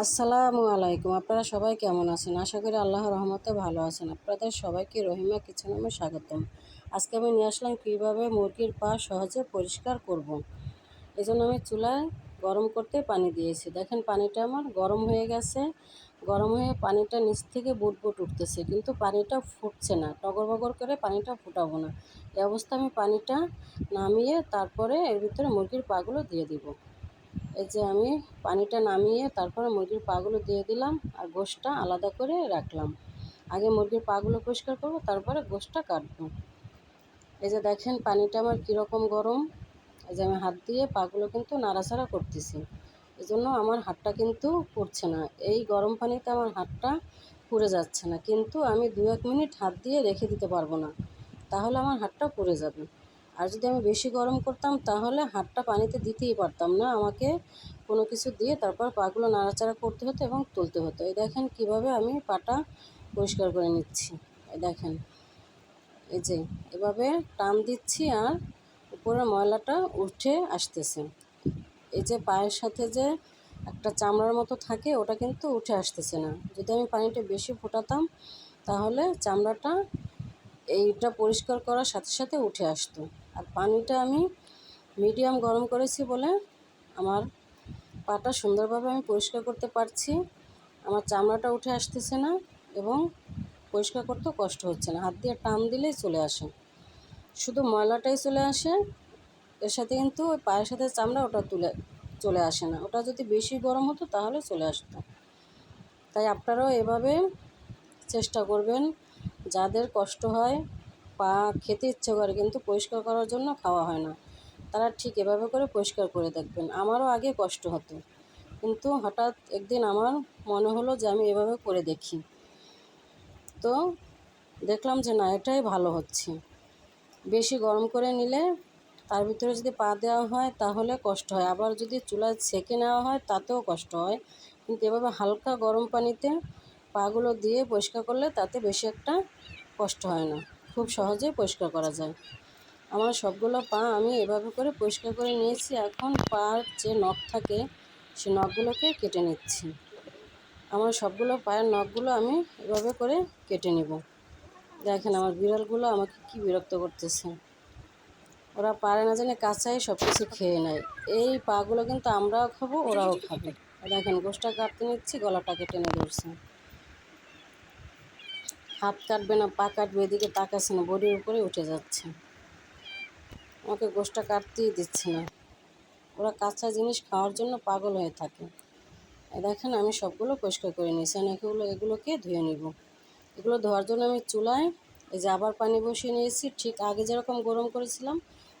আসসালামু আলাইকুম। আপনারা সবাই কেমন আছেন? আশা করি আল্লাহর রহমতে ভালো আছেন। আপনাদের সবাইকে রহিমা কিচেন নামে স্বাগতম। আজকে আমি নিয়ে আসলাম কীভাবে মুরগির পা সহজে পরিষ্কার করব। এই জন্য আমি চুলায় গরম করতে পানি দিয়েছি। দেখেন পানিটা আমার গরম হয়ে গেছে। গরম হয়ে পানিটা নিচ থেকে বুট বুট উঠতেছে, কিন্তু পানিটা ফুটছে না। টগর বগর করে পানিটা ফুটাবো না। এই অবস্থা আমি পানিটা নামিয়ে তারপরে এর ভিতরে মুরগির পাগুলো দিয়ে দিব। এই যে আমি পানিটা নামিয়ে তারপরে মুরগির পাগুলো দিয়ে দিলাম আর গোশটা আলাদা করে রাখলাম। আগে মুরগির পাগুলো পরিষ্কার করব, তারপরে গোশটা কাটবো। এই যে দেখেন পানিটা আমার কীরকম গরম। এই যে আমি হাত দিয়ে পাগুলো কিন্তু নাড়াচাড়া করতেছি। এই জন্য আমার হাতটা কিন্তু পুড়ছে না। এই গরম পানিতে আমার হাতটা পুড়ে যাচ্ছে না। কিন্তু আমি দু এক মিনিট হাত দিয়ে রেখে দিতে পারব না। তাহলে আমার হাতটা পুড়ে যাবে। আর যদি আমি বেশি গরম করতাম, তাহলে হাতটা পানিতে দিতেই পারতাম না। আমাকে কোনো কিছু দিয়ে তারপর পাগুলো নাড়াচাড়া করতে হতো এবং তুলতে হতো। এই দেখেন কীভাবে আমি পাটা পরিষ্কার করে নিচ্ছি। এই দেখেন, এই যে এভাবে টান দিচ্ছি আর উপরে ময়লাটা উঠে আসতেছে। এই যে পায়ের সাথে যে একটা চামড়ার মতো থাকে, ওটা কিন্তু উঠে আসতেছে না। যদি আমি পানিটা বেশি ফোটাতাম, তাহলে চামড়াটা এইটা পরিষ্কার করার সাথে সাথে উঠে আসতো। আর পানিটা আমি মিডিয়াম গরম করেছি বলে আমার পাটা সুন্দরভাবে আমি পরিষ্কার করতে পারছি। আমার চামড়াটা উঠে আসতেছে না এবং পরিষ্কার করতেও কষ্ট হচ্ছে না। হাত দিয়ে টান দিলেই চলে আসে। শুধু ময়লাটাই চলে আসে। এর সাথে কিন্তু ওই পায়ের সাথে চামড়া ওটা তুলে, চলে আসে না। ওটা যদি বেশি গরম হতো তাহলে চলে আসতো। তাই আপনারাও এভাবে চেষ্টা করবেন। যাদের কষ্ট হয় পা খেতে ইচ্ছে করে কিন্তু পরিষ্কার করার জন্য খাওয়া হয় না। তারা ঠিক এভাবে করে পরিষ্কার করে দেখবেন। আমারও আগে কষ্ট হতো। কিন্তু হঠাৎ একদিন আমার মনে হলো যে আমি এভাবে করে দেখি। তো দেখলাম যে না, এটাই ভালো হচ্ছে। বেশি গরম করে নিলে তার ভিতরে যদি পা দেওয়া হয় তাহলে কষ্ট হয়। আবার যদি চুলায় সেঁকে নেওয়া হয় তাতেও কষ্ট হয়। কিন্তু এভাবে হালকা গরম পানিতে পাগুলো দিয়ে পরিষ্কার করলে তাতে বেশি একটা কষ্ট হয় না। খুব সহজেই পরিষ্কার করা যায়। আমার সবগুলো পা আমি এভাবে করে পরিষ্কার করে নিয়েছি। এখন পার যে নখ থাকে, সে নখগুলোকে কেটে নিচ্ছি। আমার সবগুলো পায়ের নখগুলো আমি এভাবে করে কেটে নেব। দেখেন আমার বিড়ালগুলো আমাকে কি বিরক্ত করতেছে। ওরা পারে না জানে কাঁচাই সব কিছু খেয়ে নেয়। এই পাগুলো কিন্তু আমরাও খাব, ওরাও খাবে। দেখেন গোষ্ঠটা কাটতে নিচ্ছি গলাটাকে টেনে ধরছে। হাত কাটবে না, পা কাটবে, এদিকে তাকাচ্ছে না, বডির উপরে উঠে যাচ্ছে। আমাকে গোষ্ঠটা কাটতেই দিচ্ছে না। ওরা কাঁচা জিনিস খাওয়ার জন্য পাগল হয়ে থাকে। দেখেন, আমি সবগুলো পরিষ্কার করে নিয়েছি। আর এগুলো এগুলোকে ধুয়ে নিব। এগুলো ধোয়ার জন্য আমি চুলায় এই যে আবার পানি বসিয়ে নিয়েছি। ঠিক আগে যেরকম গরম করেছিলাম,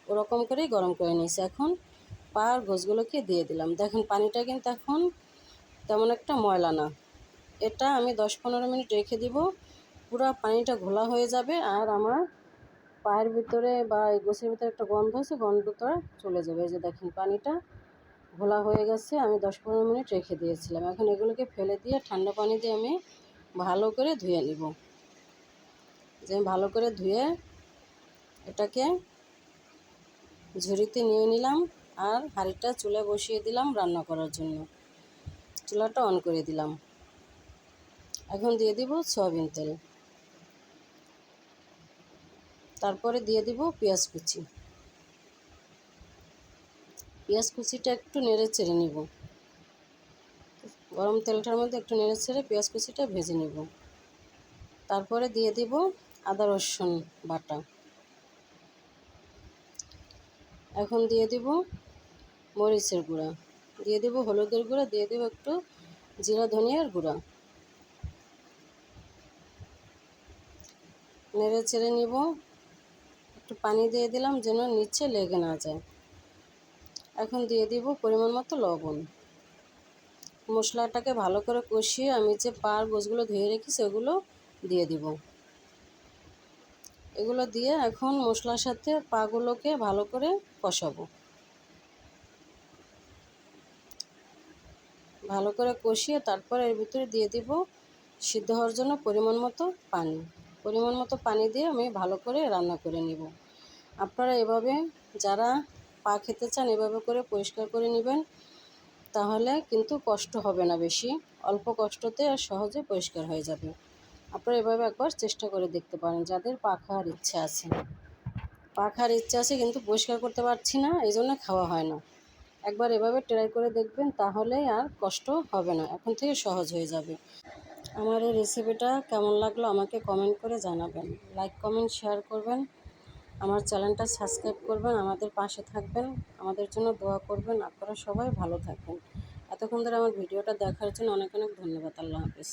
ওরকম করেই গরম করে নিয়েছি। এখন পার গোছগুলোকে দিয়ে দিলাম। দেখেন, পানিটা কিন্তু এখন তেমন একটা ময়লা না। এটা আমি দশ পনেরো মিনিট রেখে দিব। পুরো পানিটা ঘোলা হয়ে যাবে আর আমার পায়ের ভিতরে বা এই গোছের ভিতরে একটা গন্ধ আছে, গন্ধটা চলে যাবে। এই যে দেখেন পানিটা ঘোলা হয়ে গেছে, আমি দশ পনেরো মিনিট রেখে দিয়েছিলাম। এখন এগুলোকে ফেলে দিয়ে ঠান্ডা পানি দিয়ে আমি ভালো করে ধুয়ে নিব। যে ভালো করে ধুয়ে এটাকে ঝুড়িতে নিয়ে নিলাম আর হাঁড়িটা চুলে বসিয়ে দিলাম রান্না করার জন্য। চুলাটা অন করে দিলাম। এখন দিয়ে দিব সয়াবিন তেল। তারপরে দিয়ে দিব পেঁয়াজ কুচি। পেঁয়াজ কুচিটা একটু নেড়ে চেড়ে নিব। গরম তেলটার মধ্যে একটু নেড়ে ছেড়ে পেঁয়াজ কুচিটা ভেজে নিব। তারপরে দিয়ে দিব আদা, রসুন বাটা। এখন দিয়ে দিব মরিচের গুঁড়া। দিয়ে দেব হলুদের গুঁড়া, দিয়ে দেব একটু জিরা, ধনিয়ার গুঁড়া। নেড়ে চেড়ে নিব একটু পানি দিয়ে দিলাম যেন নিচে লেগে না যায়। এখন দিয়ে দিব পরিমাণ মতো লবণ। মশলাটাকে ভালো করে কষিয়ে আমি যে পার গোছগুলো ধুয়ে রেখেছি ওগুলো দিয়ে দিব। এগুলো দিয়ে এখন মশলার সাথে পাগুলোকে ভালো করে কষাবো। ভালো করে কষিয়ে তারপর এর ভিতরে দিয়ে দিব সিদ্ধ হওয়ার জন্য পরিমাণ মতো পানি। পরিমাণ মতো পানি দিয়ে আমি ভালো করে রান্না করে নিব। আপনারা এভাবে যারা পা খেতে চান এভাবে করে পরিষ্কার করে নেবেন, তাহলে কিন্তু কষ্ট হবে না বেশি। অল্প কষ্টতে আর সহজে পরিষ্কার হয়ে যাবে। আপনারা এভাবে একবার চেষ্টা করে দেখতে পারেন, যাদের পা খাওয়ার ইচ্ছা আছে। পা খাওয়ার ইচ্ছা আছে কিন্তু পরিষ্কার করতে পারছি না এই জন্য খাওয়া হয় না। একবার এভাবে ট্রাই করে দেখবেন তাহলে আর কষ্ট হবে না। এখন থেকে সহজ হয়ে যাবে। আমার এই রেসিপিটা কেমন লাগল আমাকে কমেন্ট করে জানাবেন। লাইক কমেন্ট শেয়ার করবেন। আমার চ্যানেলটা সাবস্ক্রাইব করবেন, আমাদের পাশে থাকবেন। আমাদের জন্য দোয়া করবেন। আপনারা সবাই ভালো থাকবেন। এতক্ষণ ধরে আমার ভিডিওটা দেখার জন্য অনেক অনেক ধন্যবাদ। আল্লাহ হাফিজ।